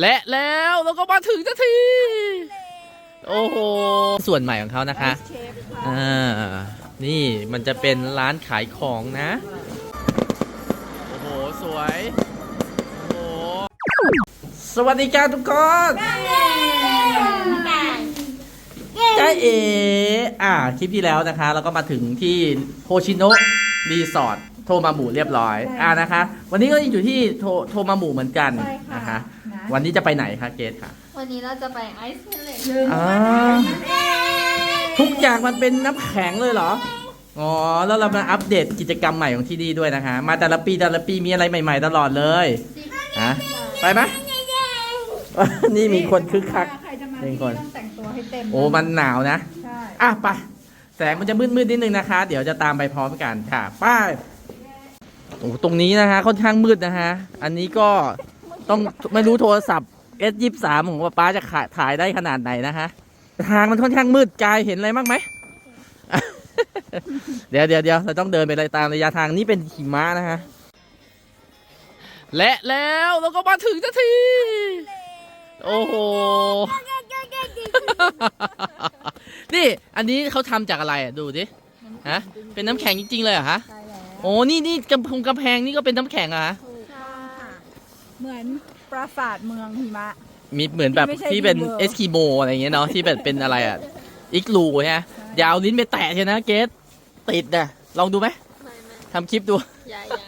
และแล้วเราก็มาถึงสักที โอ้โห ส่วนใหม่ของเขานะคะเชฟค่ะอ่านี่มันจะเป็นร้านขายของนะ โอ้โห สวย โอ้โห สวัสดีครับทุกคนจ้าเออ่า คลิปที่แล้วนะคะ เราก็มาถึงที่โฮชิโนะรีสอร์ทโทมาหมู่เรียบร้อย อ่านะคะ วันนี้ก็ยังอยู่ที่โทโทมาหมู่เหมือนกันใช่ค่ะนะคะนะ วันนี้จะไปไหนคะเกดค่ะ วันนี้เราจะไปไอซ์วิลเลจยืนอ่าทุกอย่างมันเป็นน้ำแข็งเลยเหรอ อ๋อ แล้วเรามาอัปเดตกิจกรรมใหม่ของที่นี่ด้วยนะคะ มาแต่ละปีแต่ละปีมีอะไรใหม่ ๆ ตลอดเลยฮะไปไหมนี่มีคนคึกคัก ใครจะมาหนึ่ที่งคน ต้องแต่งตัวให้เต็มโอ้ มันหนาวนะ ใช่อะไป แสงมันจะมืดๆนิดนึงนะคะ เดี๋ยวจะตามไปพร้อมกันค่ะไป้ายโอ้ตรงนี้นะคะค่อนข้างมืดนะคะอันนี้ก็ ต้องไม่รู้โทรศัพท์ S ยี่สามของป้าป๊าจะขายถ่ายได้ขนาดไหนนะคะทางมันค่อนข้างมืดกายเห็นอะไรบ้างไหม เดี๋ยวเดี๋ยวเดี๋ยวเราต้องเดินไปเลยตามระยะทางนี่เป็นหิมะนะฮะ และแล้วเราก็มาถึงสักที โอ้โห นี่อันนี้เขาทำจากอะไรอะดูดิฮะเป็นน้ำแข็งจริงๆเลยเหรอฮะใช่แล้วโอ้นี่นี่กำพงกำแพงนี่ก็เป็นน้ำแข็งเหรอะฮะถูกต้องค่ะ เหมือนปราสาทเมืองหิมะ มีเหมือนแบบที่ไม่ใช่ที่เป็น Dream World เอสกิโมอะไรอย่างเงี้ยเนาะที่แบบเป็นอะไรอะอิกลูใช่ไหมอยาวลิ้นไปแตะใช่นะเกสติดนะลองดูไหมไม่ไม่ทำคลิปดู ยายา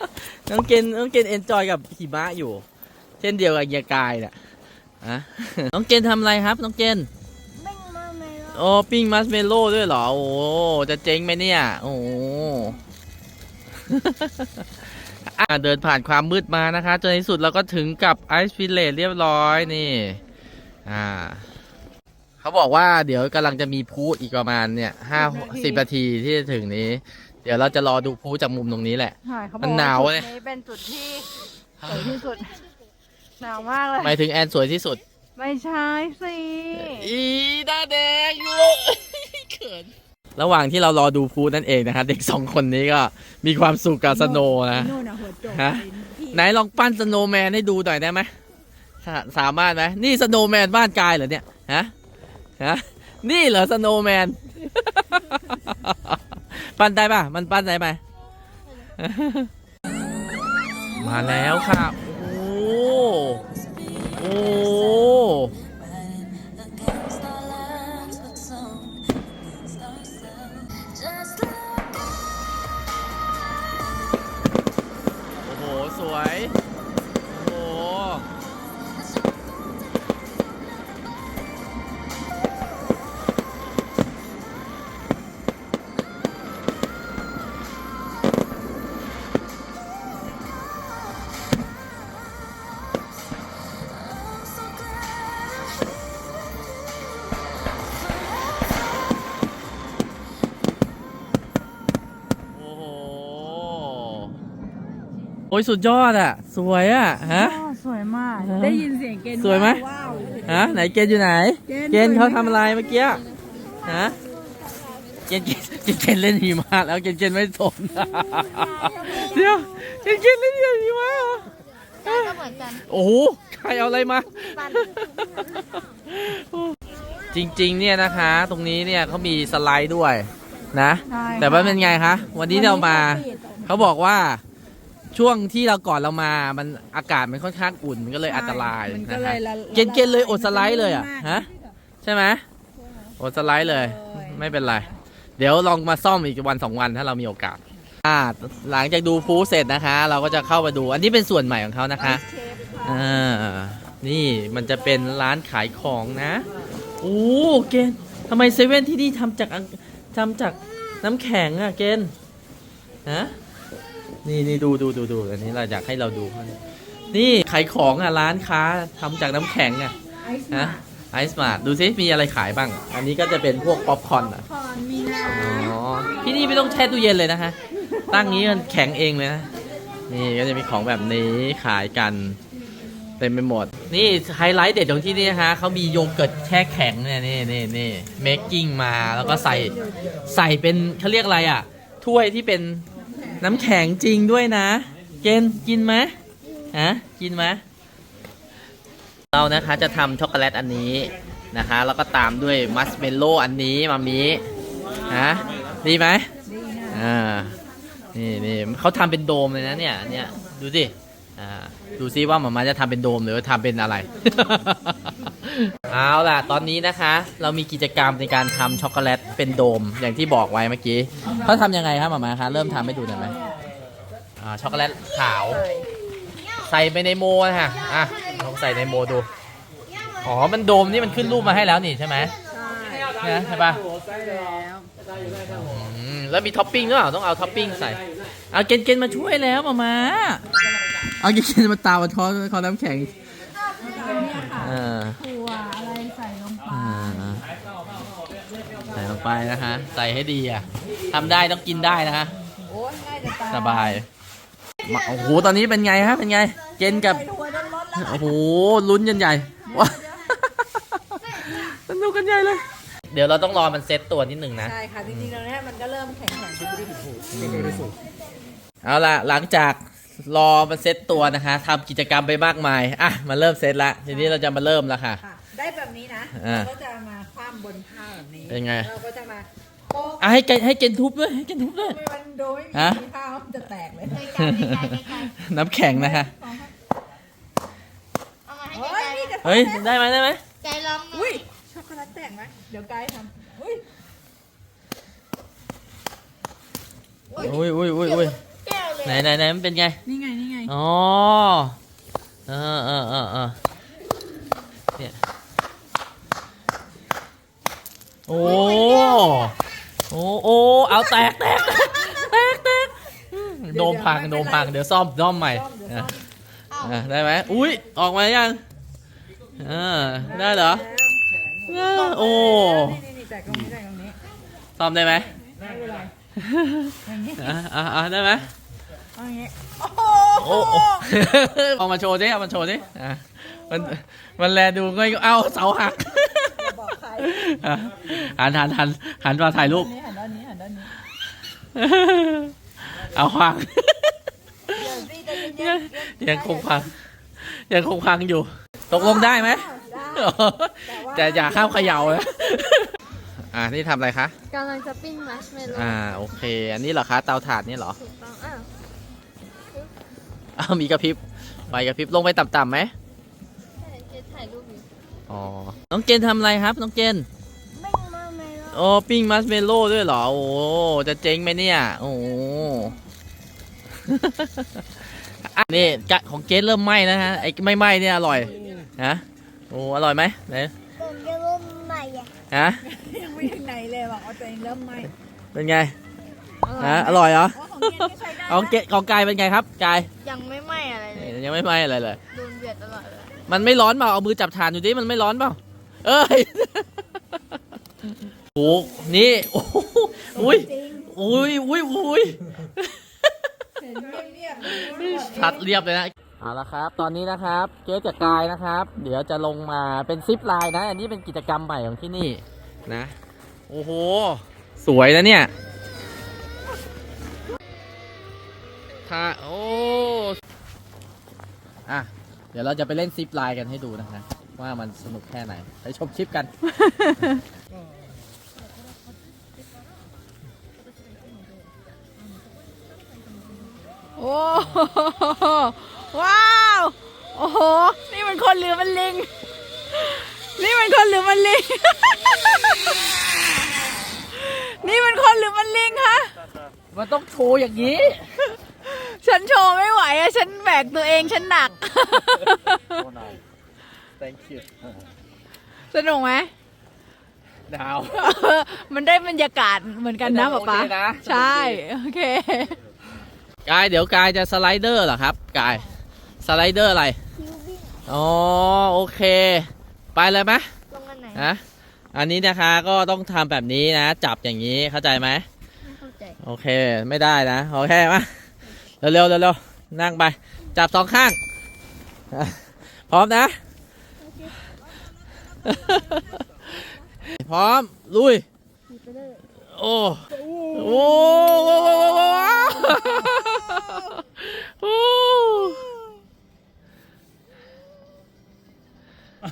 น้องเกณฑ์น้องเกณฑ์เอนจอยกับหิมะอยู่ เช่นเดียวกับเฮียกายน่ะอะ น้องเกณฑ์ทำอะไรครับ น้องเกณฑ์ไม่มาไม่โอ้ปิ้งมัสเมโล่ด้วยเหรอ โอ้จะเจ๊งไหมเนี่ย โอ้อะ เดินผ่านความมืดมานะคะ จนในที่สุดเราก็ถึงกับไอซ์ฟิลเลเรียบร้อยนี่ อ่า เขาบอกว่าเดี๋ยวกำลังจะมีพูอีกประมาณเนี่ยห้าสิบนาทีที่จะถึงนี้ เดี๋ยวเราจะรอดูพูจากมุมตรงนี้แหละ ใช่เขาบมัอกนหนาวจุดเลยนี้เป็นจุดที่สวยที่สุด หนาวมากเลย หมายถึงแอนสวยที่สุด ไม่ใช่สิ อีหน้าแดงอยู่ เขิน ระหว่างที่เรารอดูพูนั่นเองนะคะเด็กสองคนนี้ก็มีความสุขกับสโนว์นะนู่นน่ะหัวโจกฮะพี่ไหนลองปั้นสโนว์แมนให้ดูหน่อยได้ไหมสาสามารถไหมนี่สโนว์แมนบ้านกายเหรอเนี่ยฮะฮะนี่เหรอสโนว์แมน ปั้นได้ปะมันปั้นได้ไหม มาแล้วค่ะ วย อ้ยสุดยอดอะ สวยอะฮะอ๋อสวยมากฮะได้ยินเสียงเกณฑ์สวยไหม ว้าว ฮะไหนเกณฑ์อยู่ไหน เกณฑ์เกณฑ์สวยเขาไหมทำอะไรเมื่อกี้ฮะเกณฑ์เกณฑ์เกณฑ์เกณฑ์เล่นหิมะแล้วเกณฑ์เกณฑ์ไม่สนเดี๋ยวเกณฑ์เกณฑ์เล่นหิมะเหรอได้ก็เหมือนกัน โอ้โหใครเอาอะไรมา จริงๆ เนี่ยนะคะ ตรงนี้เนี่ยเขามีสไลด์ด้วยนะ ใช่แต่ว่าเป็นไงคะ วันนี้เรามาปิดเขาบอกว่า ช่วงที่เราก่อนเรามา มันอากาศมันค่อนข้างอุ่นมันก็เลยอันตรายมันก็นะเลคะยละเกณฑ์เกณฑ์เลยอดสไลด์เลยอะมาก ฮะใช่ไหมอดสไลด์เลยโอ้ยไม่เป็นไร เดี๋ยวลองมาซ่อมอีกวันสองวันถ้าเรามีโอกาสอ่าหลังจากดูพูเสร็จนะคะ เราก็จะเข้ามาดู อันนี้เป็นส่วนใหม่ของเขานะคะเชฟค่ะอ่านี่มันจะเป็นร้านขายของนะโอ้เกณฑ์ทำไมเซเว่นที่นี่ทำจากอังทำจากน้ำแข็งอะเกณฑ์ฮะ นี่นี่ดูดูดูดูอันนี้เราอยากให้เราดู นี่ขายของอะร้านค้าทำจากน้ำแข็งอะไอซ์ฮะไอซ์มาร์ดูซิมีอะไรขายบ้าง อันนี้ก็จะเป็นพวกป๊อปคอร์นอะคอนมีน้อ๋อที่นี่ไม่ต้องแช่ตู้เย็นเลยนะคะตั้งนี้มันแข็งเองเลยนะนี่ก็จะมีของแบบนี้ขายกันเต็มไปหมด นี่ไฮไลท์เด็ดของที่นี่นะคะเขามีโยเกิร์ตแช่แข็งเนี่ยนี่นี่นี่เมคกิ้งมาแล้วก็ใส่ใส่เป็นเขาเรียกอะไรอะถ้วยที่เป็น น้ำแข็งจริงด้วยนะเกนกินไหมฮะกินไหมเรานะคะจะทำช็อกโกแลตอันนี้นะคะ แล้วก็ตามด้วยมัสเมลโล่อันนี้มามีฮะดีไหมอ่านี่นี่เขาทำเป็นโดมเลยนะเนี่ยเนี่ยดูสิ ดูซิว่าหมามาจะทำเป็นโดมหรือว่าทำเป็นอะไร เอาล่ะ ตอนนี้นะคะ เรามีกิจกรรมในการทำช็อกโกแลตเป็นโดมอย่างที่บอกไว้เมื่อกี้เขาทำยังไงครับหมามาคะเริ่มทำให้ดูหน่อยไหมอ่าช็อกโกแลตขาว ใส่ไปในโมนะฮะอะลองใส่ในโมดู อ๋อ มันโดมนี่มันขึ้นรูปมาให้แล้วนี่ใช่ไหมใช่ใช่ปะอืมแล้วมีท็อปปิ้งด้วยเหรอต้องเอาท็อปปิ้งใส่เอาเกนเกนมาช่วยแล้วมามา เอาเกนเกนมาตามมาท้อคอน้ำแข็งเออถั่วอะไรใส่ลงไปอ่าใส่ลงไปนะคะ ใส่ให้ดีอะทำได้ต้องกินได้นะคะโอ้ยง่ายจะตายสบายมาโอ้โหตอนนี้เป็นไงฮะเป็นไงเกนกับ ใส่ถั่วจนล้นแล้วโอ้โหลุ้นกันใหญ่ว้าสนุกกันใหญ่เลย เดี๋ยวเราต้องรอมันเซ็ตตัวนิดหนึ่งนะ ใช่ค่ะจริงๆแล้วเนี่ยมันก็เริ่มแข็งแข็งๆถูกเอาล่ะหลังจาก รอมันเซ็ตตัวนะคะทำกิจกรรมไปมากมาย อะมาเริ่มเซ็ตละทีนี้เราจะมาเริ่มแล้วค่ะ ค่ะ ได้แบบนี้นะอ่าเราก็จะมาคว่ำบนผ้าแบบนี้เป็นไง เราก็จะมาโป๊ะอะให้เกนให้เกนทุบด้วยให้เกนทุบด้วย ไม่มันโดยฮะไม่มีผ้ามันจะแตกเลยไกลๆไกลๆไกลน้ำแข็งนะคะๆเอามาให้เฮ้ไกลยนี่จะเฮ้ยได้ไหมได้ไหมๆใจลองหน่อุ้อยยช็อกโกแลตแตกไหมเดี๋ยวไกด์ทำอุ้ยอุ้ยอุ้ยอุ้ยอุ้ยแก้วเลย ไหนไหนไหนมันเป็นไง นี่ไง นี่ไง อ๋อ เออเออเออเออเนี่ย โอ้ โอ้โอ้เอาแตกแตกแตกแตกแตกโดมพังโดมพัง เดี๋ยวซ่อมซ่อมใหม่อะอะได้ไหมอุ้ยออกมายังเออได้เหรอเออโอ้นี่นี่นี่แตกตรงนี้แตกตรงนี้ซ่อมได้ไหมไม่เป็นไรอย่างนี้ อะอะอะได้ไหม เอาอย่างนี้โอ้โหโอ้โอ้เอามาโชว์ดิเอามาโชว์ดิอะมันมันแลดูง่ายเอ้าเสาหักอย่าบอกใครอะหันหันหันหันมาถ่ายรูปนี่หันด้านนี้หันด้านนี้เอาพัง เดี๋ยวสิใจเย็นๆยังคงพัง ยังคงพังอยู่ ตกลงได้ไหมได้แต่อย่าข้ามเขย่านะอ่านี่ทำอะไรคะ กำลังจะปิ้งมัชเมลโล่อ่า โอเค อันนี้เหรอคะ เตาถ่านนี่เหรอ ถูกต้อง อ้าวอ้าวมีกระพริบไฟกระพริบลงไปต่ำๆไหมใช่เจ๊ถ่ายรูปอยู่อ๋อน้องเจนทำอะไรครับ น้องเจนไม่มาเมลโล่โอ้ปิ้งมัสเมลโล่ด้วยเหรอโอ้จะเจ๊งไหมเนี่ยโอ้อะนี่กะของเกสเริ่มไหม้นะฮะไอ้ไม่ไหม้เนี่ยอร่อยฮะโอ้อร่อยไหมไหนผมจะรูปใหม่อะฮะยังไม่ถึงไหนเลยบอกว่าตัวเองเริ่มไหมเป็นไง ฮะอร่อยเหรออ๋อของเกณฑ์ก็ใช้ได้ของเกสของกายเป็นไงครับกายยังไม่ไหม้อะไรเลยยังไม่ไหม้อะไรเลยโดนเบียดตลอดเลยมันไม่ร้อนเปล่าเอามือจับฐานดูดิมันไม่ร้อนเปล่าเอ้ยโอ้นี่โอ้โหอุ้ยอุ้ยอุ้ยอุ้ยเห็นเรียบชัดเรียบเลยนะเอาละครับ ตอนนี้นะครับเกสกับกายนะครับ เดี๋ยวจะลงมาเป็นซิปไลน์นะ อันนี้เป็นกิจกรรมใหม่ของที่นี่นะ โอ้โห สวยนะเนี่ยา โอ้อะเดี๋ยวเราจะไปเล่นซิปไลน์กันให้ดูนะคะ ว่ามันสนุกแค่ไหน ไปชมคลิปกัน โอ้โหว้าว โอ้โห นี่มันคนหรือมันลิง นี่มันคนหรือมันลิง นี่มันคนหรือมันลิงคะ มันต้องโชว์อย่างนี้ ฉันโชว์ไม่ไหวอะฉันแบกตัวเองฉันหนัก thank you สนุกไหมดาว มันได้บรรยากาศเหมือนกันนะป๊าป๊าโอเคนะ ใช่ โอเค กายเดี๋ยวกายจะสไลเดอร์เหรอครับกายสไลเดอร์อะไรคิวบิ้งอ๋อโอเค ไปเลยไหมลงอันไหนฮะอันนี้นะคะก็ต้องทำแบบนี้นะ จับอย่างนี้เข้าใจไหมไม่เข้าใจ โอเค ไม่ได้นะ โอเคมา เร็วๆเร็วๆนั่งไป จับสองข้าง พร้อมนะ พร้อม ลุยไปเลยโอ้โอ้โอ้โอ้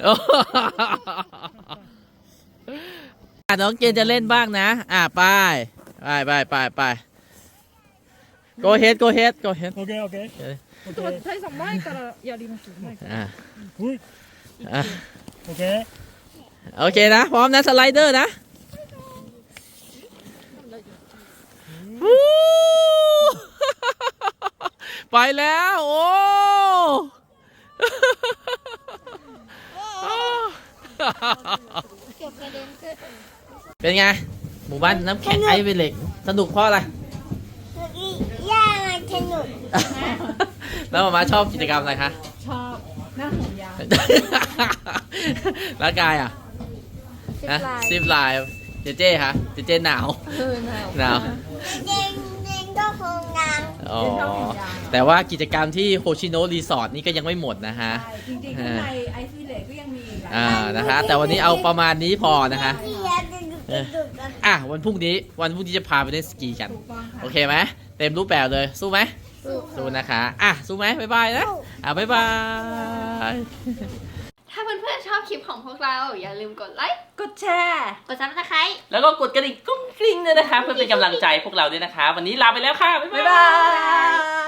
โอ้อะน้องเจนจะเล่นบ้างนะ อะไป ไปไปไปไป go ahead go ahead go ahead OK OK でも OK タイさん前からやりますよ前から อ่ะ ほい อ่ะ OK โอเคนะ พร้อมนะ สไลเดอร์นะวู้ ไปแล้ว โอ้ เก็บกระเด็นขึ้น เป็นไง หมู่บ้านน้ำแข็งไอซ์เป็นเหล็ก สนุกเพราะอะไร ย่ามัน สนุกแล้วหมามาชอบกิจกรรมอะไรคะ ชอบหน้าห่วงยางแล้วกายอะสิบฮะลายซิปไลน์เจเจคะเจเจหนาว เออหนาวหนาว เย็นเย็นก็คงงามอ๋อ แต่ว่ากิจกรรมที่โฮชิโนะรีสอร์ทนี่ก็ยังไม่หมดนะฮะ ใช่จริงๆข้างในไอซ์วิลเลจก็ยังมีอีกหลายอ่า นะคะ แต่วันนี้เอาประมาณนี้พอนะคะ ที่ ยาจะดุดุกันอะวันพรุ่งนี้วันพรุ่งนี้จะพาไปเล่นสกีกัน ถูกต้องค่ะ โอเคไหมเต็มรูปแบบเลยสู้ไหมสู้นะคะอะสู้ไหมบ๊ายบายนะอะบ๊ายบาย ถ้าเพื่อนๆชอบคลิปของพวกเรา อย่าลืมกดไลค์ กดแชร์ กดซับสไครต์แล้วก็กดกระดิ่งกุ้งกริ้งด้วยนะคะ เพื่อเป็นกำลังใจพวกเราด้วยนะคะ วันนี้ลาไปแล้วค่ะ บ๊ายบ๊ายบาบาย ย